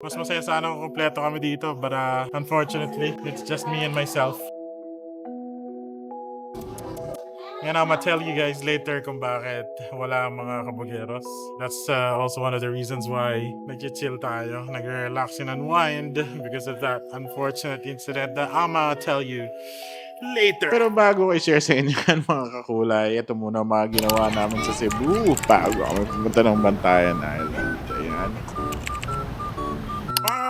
Mas masaya sana kung kompleto kami dito, but uh, unfortunately, it's just me and myself. And I'm gonna tell you guys later kung bakit wala mga kabugeros. That's uh, also one of the reasons why nag-chill tayo, nag-relax and unwind because of that unfortunate incident that I'm gonna tell you later. Pero bago ko i-share sa inyo yan mga kakulay, ito muna mga ginawa namin sa Cebu bago kami pumunta ng Bantayan Island. Ayan.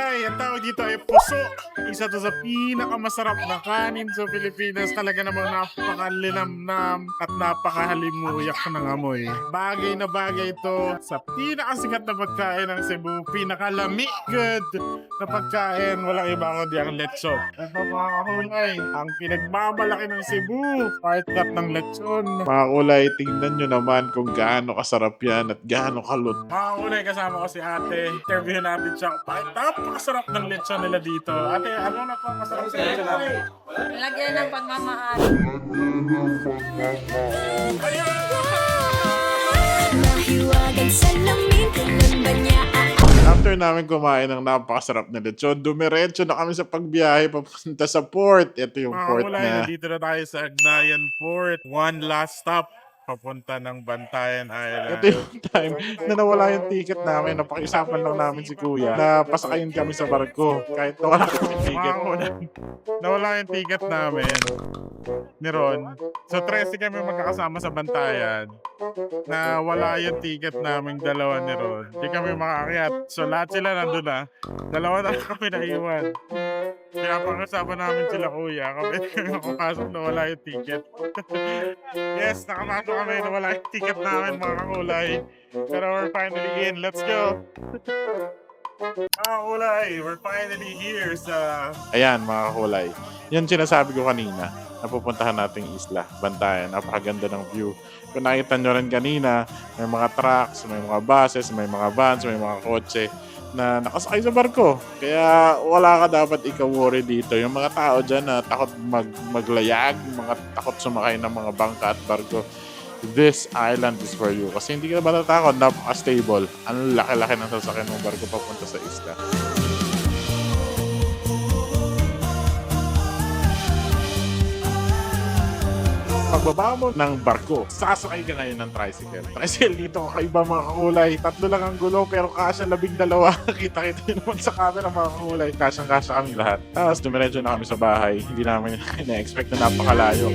Kulay, ang tawag dito ay puso. Isa to sa pinakamasarap na kanin sa Pilipinas. Talaga namang napakalinamnam at napakahalimuyak ng amoy. Bagay na bagay ito sa pinakasikat na pagkain ng Cebu. Pinakalamig good na pagkain. Walang iba kundi ang lechon. Ito mga kulay, ang pinagmamalaki ng Cebu. Part that ng lechon. Mga kulay, tingnan nyo naman kung gaano kasarap yan at gaano kalut. Mga kulay, kasama ko si ate. Interviewin natin siya. Bakit napakasarap ng lechon nila dito? Ate, ano na po masarap sa lechon natin? Lagyan ng pagmamahal. Sa lamin, kailan ba niya After namin kumain ng napakasarap na lechon, dumiretso na kami sa pagbiyahe papunta sa port. Ito yung Mga port kulay, na nandito na tayo sa Agnayan Port. One last stop papunta ng Bantayan Island. Ito yung time na nawala yung ticket namin. Napakiusapan lang namin si Kuya na pasakayin kami sa barko kahit nawala kami ticket. Nawala yung ticket namin ni Ron. So, 13 kami magkakasama sa Bantayan na wala yung ticket namin dalawa ni Ron. Hindi kami makakakyat. So, lahat sila nandun na. Dalawa na kami naiwan. Kaya pag-usapan namin sila kuya, kami makapasok na wala yung ticket. yes, nakamasok kami na wala yung ticket namin mga kakulay. Pero we're finally in. Let's go! Mga kulay, we're finally here sa Ayan mga kulay. Yan sinasabi ko kanina na pupuntahan nating isla, Bantayan. Napakaganda ng view. Kung nakita nyo rin kanina, may mga trucks, may mga buses, may mga vans, may mga kotse na nakasakay sa barko. Kaya wala ka dapat ikaw-worry dito. Yung mga tao dyan na takot mag maglayag, mga takot sumakay ng mga bangka at barko, this island is for you. Kasi hindi ka matatakot, napaka-stable. Ang laki-laki ng sasakyan ng barko papunta sa isla. Pagbaba mo ng barko, sasakay ka ngayon ng tricycle. Tricycle dito, kakaiba mga kakulay. Tatlo lang ang gulo, pero kasya labing dalawa. Kita-kita yun naman sa camera mga kakulay. Kasyang-kasya kami lahat. Tapos dumiretso na kami sa bahay. Hindi namin na-expect na napakalayo.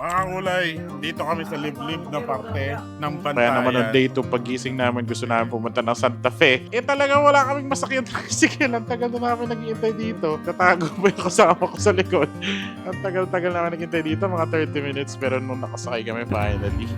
Mga kulay. Dito kami sa liblib na parte ng Bantayan. Kaya naman ang day 2 pagising namin gusto namin pumunta ng Santa Fe. Eh talaga wala kaming masakyan tricycle. Ang tagal na namin naghihintay dito. Tatago pa yung kasama ko sa likod. Ang tagal-tagal namin naghihintay dito, mga 30 minutes. Pero nung nakasakay kami finally,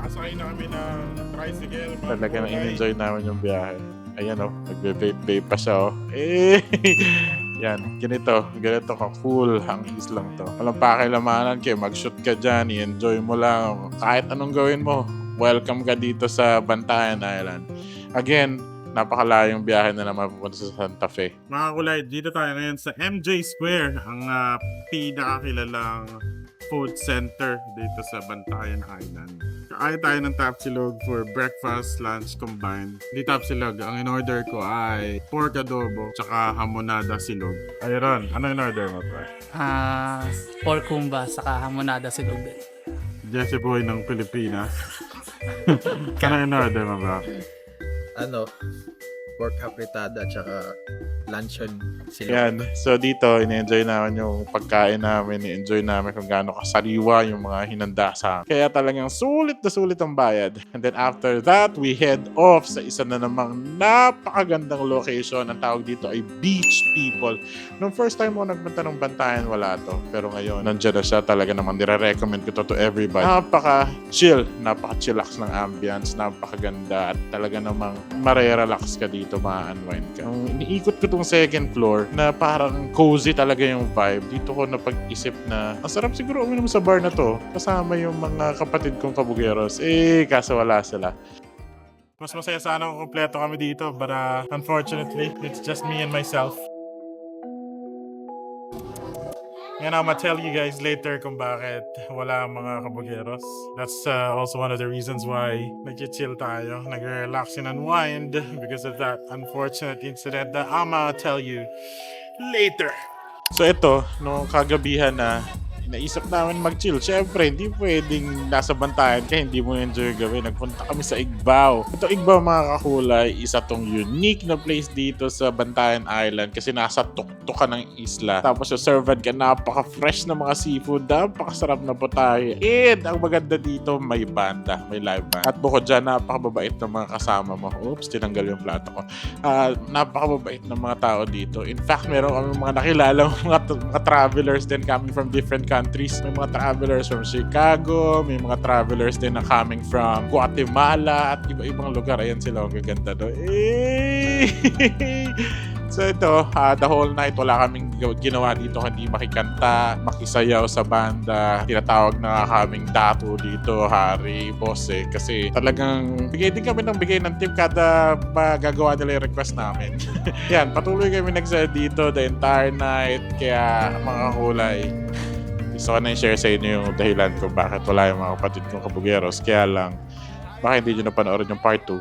Asakay na kami ng tricycle. talaga na in-enjoy namin yung biyahe. Ayan o, oh, nagbe-vape-vape pa siya o. Oh. Eh, yan, ganito, ganito ka cool ang islang to. Walang pakilamanan kayo, mag-shoot ka dyan, i-enjoy mo lang. Kahit anong gawin mo, welcome ka dito sa Bantayan Island. Again, napakalayong biyahe na naman pupunta sa Santa Fe. Mga kulay, dito tayo ngayon sa MJ Square, ang uh, pinakakilalang food center dito sa Bantayan Island. Kakain tayo ng tapsilog for breakfast, lunch combined. Di tapsilog, ang in-order ko ay pork adobo, tsaka hamonada silog. Ay Ron, ano in-order mo pre? Ah, pork kumba saka hamonada si Lubin. Jesse Boy ng Pilipinas. ano in-order mo ba? ano, pork apritada tsaka luncheon sila. Yan. So dito, in-enjoy namin yung pagkain namin. I-enjoy namin kung gaano kasariwa yung mga hinanda sa amin. Kaya talagang sulit na sulit ang bayad. And then after that, we head off sa isa na namang napakagandang location. Ang tawag dito ay Beach People. Nung first time mo nagpunta ng Bantayan, wala to. Pero ngayon, nandiyan na siya. Talaga naman, nire-recommend ko to to everybody. Napaka-chill. Napaka-chillax ng ambience. Napakaganda. At talaga namang marerelax ka dito. Ma-unwind ka. Nung iniikot ko tong second floor na parang cozy talaga yung vibe. Dito ko napag-isip na ang sarap siguro uminom sa bar na to. Kasama yung mga kapatid kong kabugeros. Eh, kaso wala sila. Mas masaya sana kung kompleto kami dito, but uh, unfortunately, it's just me and myself. And I'm gonna tell you guys later kung bakit wala ang mga kabugeros. That's uh, also one of the reasons why nag-chill tayo, nag-relax and unwind because of that unfortunate incident that I'm gonna tell you later. So ito, nung kagabihan na naisip namin mag-chill. Siyempre, hindi pwedeng nasa bantayan ka, hindi mo enjoy gawin. Nagpunta kami sa Igbaw. Ito Igbaw mga kakulay, isa tong unique na place dito sa Bantayan Island kasi nasa tuktok ka ng isla. Tapos yung servant ka, napaka-fresh na mga seafood, napakasarap na putahe. And ang maganda dito, may banda, may live band. At bukod dyan, napakababait ng mga kasama mo. Oops, tinanggal yung plato ko. Ah, napakababait ng mga tao dito. In fact, meron kami mga nakilala mga, mga travelers din coming from different countries. May mga travelers from Chicago, may mga travelers din na coming from Guatemala at iba-ibang lugar. Ayan sila, ang gaganda do. Eh! So ito, ah, the whole night wala kaming ginawa dito kundi makikanta, makisayaw sa banda. Tinatawag na kaming dato dito, hari, boss eh. Kasi talagang bigay din kami ng bigay ng tip kada magagawa nila yung request namin. Yan, patuloy kami nagsaya dito the entire night. Kaya mga kulay, gusto ko na i-share sa inyo yung dahilan kung bakit wala yung mga kapatid kong kabugeros. Kaya lang, baka hindi nyo napanoorin yung part 2.